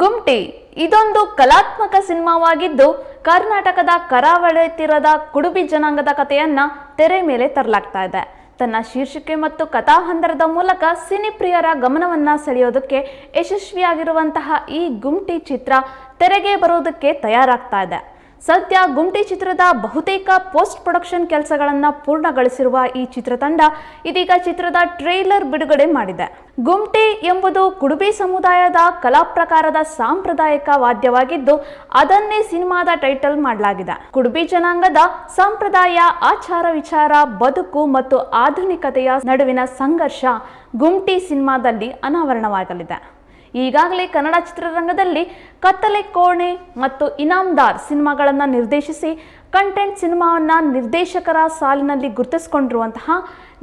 ಗುಮ್ಟಿ. ಇದೊಂದು ಕಲಾತ್ಮಕ ಸಿನಿಮಾವಾಗಿದ್ದು, ಕರ್ನಾಟಕದ ಕರಾವಳಿ ತೀರದ ಕುಡುಬಿ ಜನಾಂಗದ ಕಥೆಯನ್ನ ತೆರೆ ಮೇಲೆ ತರಲಾಗ್ತಾ ಇದೆ. ತನ್ನ ಶೀರ್ಷಿಕೆ ಮತ್ತು ಕಥಾಹಂದರದ ಮೂಲಕ ಸಿನಿಪ್ರಿಯರ ಗಮನವನ್ನ ಸೆಳೆಯೋದಕ್ಕೆ ಯಶಸ್ವಿಯಾಗಿರುವಂತಹ ಈ ಗುಮ್ಟಿ ಚಿತ್ರ ತೆರೆಗೆ ಬರೋದಕ್ಕೆ ತಯಾರಾಗ್ತಾ ಇದೆ. ಸದ್ಯ ಗುಂಟೆ ಚಿತ್ರದ ಬಹುತೇಕ ಪೋಸ್ಟ್ ಪ್ರೊಡಕ್ಷನ್ ಕೆಲಸಗಳನ್ನು ಪೂರ್ಣಗೊಳಿಸಿರುವ ಈ ಚಿತ್ರತಂಡ ಇದೀಗ ಚಿತ್ರದ ಟ್ರೇಲರ್ ಬಿಡುಗಡೆ ಮಾಡಿದೆ. ಗುಂಟೆ ಎಂಬುದು ಕುಡುಬಿ ಸಮುದಾಯದ ಕಲಾ ಪ್ರಕಾರದ ಸಾಂಪ್ರದಾಯಿಕ ವಾದ್ಯವಾಗಿದ್ದು, ಅದನ್ನೇ ಸಿನಿಮಾದ ಟೈಟಲ್ ಮಾಡಲಾಗಿದೆ. ಕುಡುಬಿ ಜನಾಂಗದ ಸಂಪ್ರದಾಯ, ಆಚಾರ ವಿಚಾರ, ಬದುಕು ಮತ್ತು ಆಧುನಿಕತೆಯ ನಡುವಿನ ಸಂಘರ್ಷ ಗುಂಟಿ ಸಿನಿಮಾದಲ್ಲಿ ಅನಾವರಣವಾಗಲಿದೆ. ಈಗಾಗಲೇ ಕನ್ನಡ ಚಿತ್ರರಂಗದಲ್ಲಿ ಕತ್ತಲೆ ಕೋಣೆ ಮತ್ತು ಇನಾಮ್ದಾರ್ ಸಿನಿಮಾಗಳನ್ನು ನಿರ್ದೇಶಿಸಿ ಕಂಟೆಂಟ್ ಸಿನಿಮಾವನ್ನು ನಿರ್ದೇಶಕರ ಸಾಲಿನಲ್ಲಿ ಗುರುತಿಸಿಕೊಂಡಿರುವಂತಹ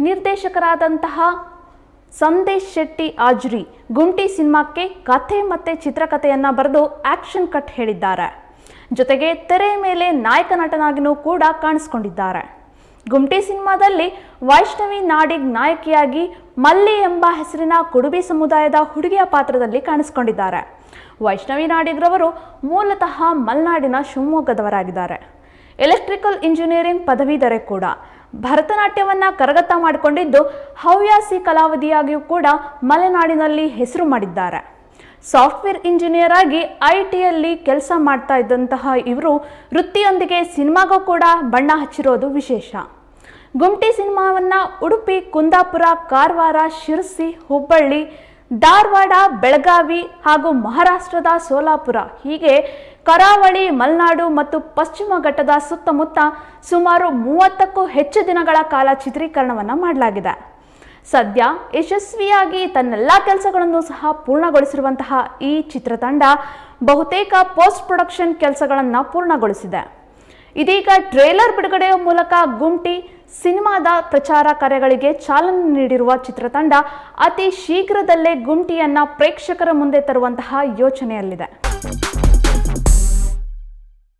ನಿರ್ದೇಶಕರಾದಂತಹ ಸಂದೇಶ್ ಶೆಟ್ಟಿ ಆಜ್ರಿ ಗುಂಟಿ ಸಿನಿಮಾಕ್ಕೆ ಕಥೆ ಮತ್ತು ಚಿತ್ರಕಥೆಯನ್ನು ಬರೆದು ಆಕ್ಷನ್ ಕಟ್ ಹೇಳಿದ್ದಾರೆ. ಜೊತೆಗೆ ತೆರೆ ಮೇಲೆ ನಾಯಕ ನಟನಾಗಿನೂ ಕೂಡ ಕಾಣಿಸ್ಕೊಂಡಿದ್ದಾರೆ. ಗುಮ್ಟಿ ಸಿನಿಮಾದಲ್ಲಿ ವೈಷ್ಣವಿ ನಾಡಿಗ್ ನಾಯಕಿಯಾಗಿ ಮಲ್ಲಿ ಎಂಬ ಹೆಸರಿನ ಕುಡುಬಿ ಸಮುದಾಯದ ಹುಡುಗಿಯ ಪಾತ್ರದಲ್ಲಿ ಕಾಣಿಸಿಕೊಂಡಿದ್ದಾರೆ. ವೈಷ್ಣವಿ ನಾಡಿಗ್ರವರು ಮೂಲತಃ ಮಲ್ನಾಡಿನ ಶಿವಮೊಗ್ಗದವರಾಗಿದ್ದಾರೆ. ಎಲೆಕ್ಟ್ರಿಕಲ್ ಇಂಜಿನಿಯರಿಂಗ್ ಪದವೀಧರೆ ಕೂಡ. ಭರತನಾಟ್ಯವನ್ನು ಕರಗತ ಮಾಡಿಕೊಂಡಿದ್ದು ಹವ್ಯಾಸಿ ಕಲಾವಿದೆಯಾಗಿಯೂ ಕೂಡ ಮಲೆನಾಡಿನಲ್ಲಿ ಹೆಸರು ಮಾಡಿದ್ದಾರೆ. ಸಾಫ್ಟ್ವೇರ್ ಇಂಜಿನಿಯರ್ ಆಗಿ ಐ ಟಿಯಲ್ಲಿ ಕೆಲಸ ಮಾಡ್ತಾ ಇದ್ದಂತಹ ಇವರು ವೃತ್ತಿಯೊಂದಿಗೆ ಸಿನಿಮಾಗೂ ಕೂಡ ಬಣ್ಣ ಹಚ್ಚಿರೋದು ವಿಶೇಷ. ಗುಮ್ಟಿ ಸಿನಿಮಾವನ್ನ ಉಡುಪಿ, ಕುಂದಾಪುರ, ಕಾರವಾರ, ಶಿರಸಿ, ಹುಬ್ಬಳ್ಳಿ, ಧಾರವಾಡ, ಬೆಳಗಾವಿ ಹಾಗೂ ಮಹಾರಾಷ್ಟ್ರದ ಸೋಲಾಪುರ. ಹೀಗೆ ಕರಾವಳಿ, ಮಲೆನಾಡು ಮತ್ತು ಪಶ್ಚಿಮ ಘಟ್ಟದ ಸುತ್ತಮುತ್ತ ಸುಮಾರು ಮೂವತ್ತಕ್ಕೂ ಹೆಚ್ಚು ದಿನಗಳ ಕಾಲ ಚಿತ್ರೀಕರಣವನ್ನು ಮಾಡಲಾಗಿದೆ. ಸದ್ಯ ಯಶಸ್ವಿಯಾಗಿ ತನ್ನೆಲ್ಲ ಕೆಲಸಗಳನ್ನು ಸಹ ಪೂರ್ಣಗೊಳಿಸಿರುವಂತಹ ಈ ಚಿತ್ರತಂಡ ಬಹುತೇಕ ಪೋಸ್ಟ್ ಪ್ರೊಡಕ್ಷನ್ ಕೆಲಸಗಳನ್ನು ಪೂರ್ಣಗೊಳಿಸಿದೆ. ಇದೀಗ ಟ್ರೇಲರ್ ಬಿಡುಗಡೆಯ ಮೂಲಕ ಗುಮ್ಟಿ ಸಿನಿಮಾದ ಪ್ರಚಾರ ಕಾರ್ಯಗಳಿಗೆ ಚಾಲನೆ ನೀಡಿರುವ ಚಿತ್ರತಂಡ ಅತಿ ಶೀಘ್ರದಲ್ಲೇ ಗುಂಟಿಯನ್ನ ಪ್ರೇಕ್ಷಕರ ಮುಂದೆ ತರುವಂತಹ ಯೋಚನೆಯಲ್ಲಿದೆ.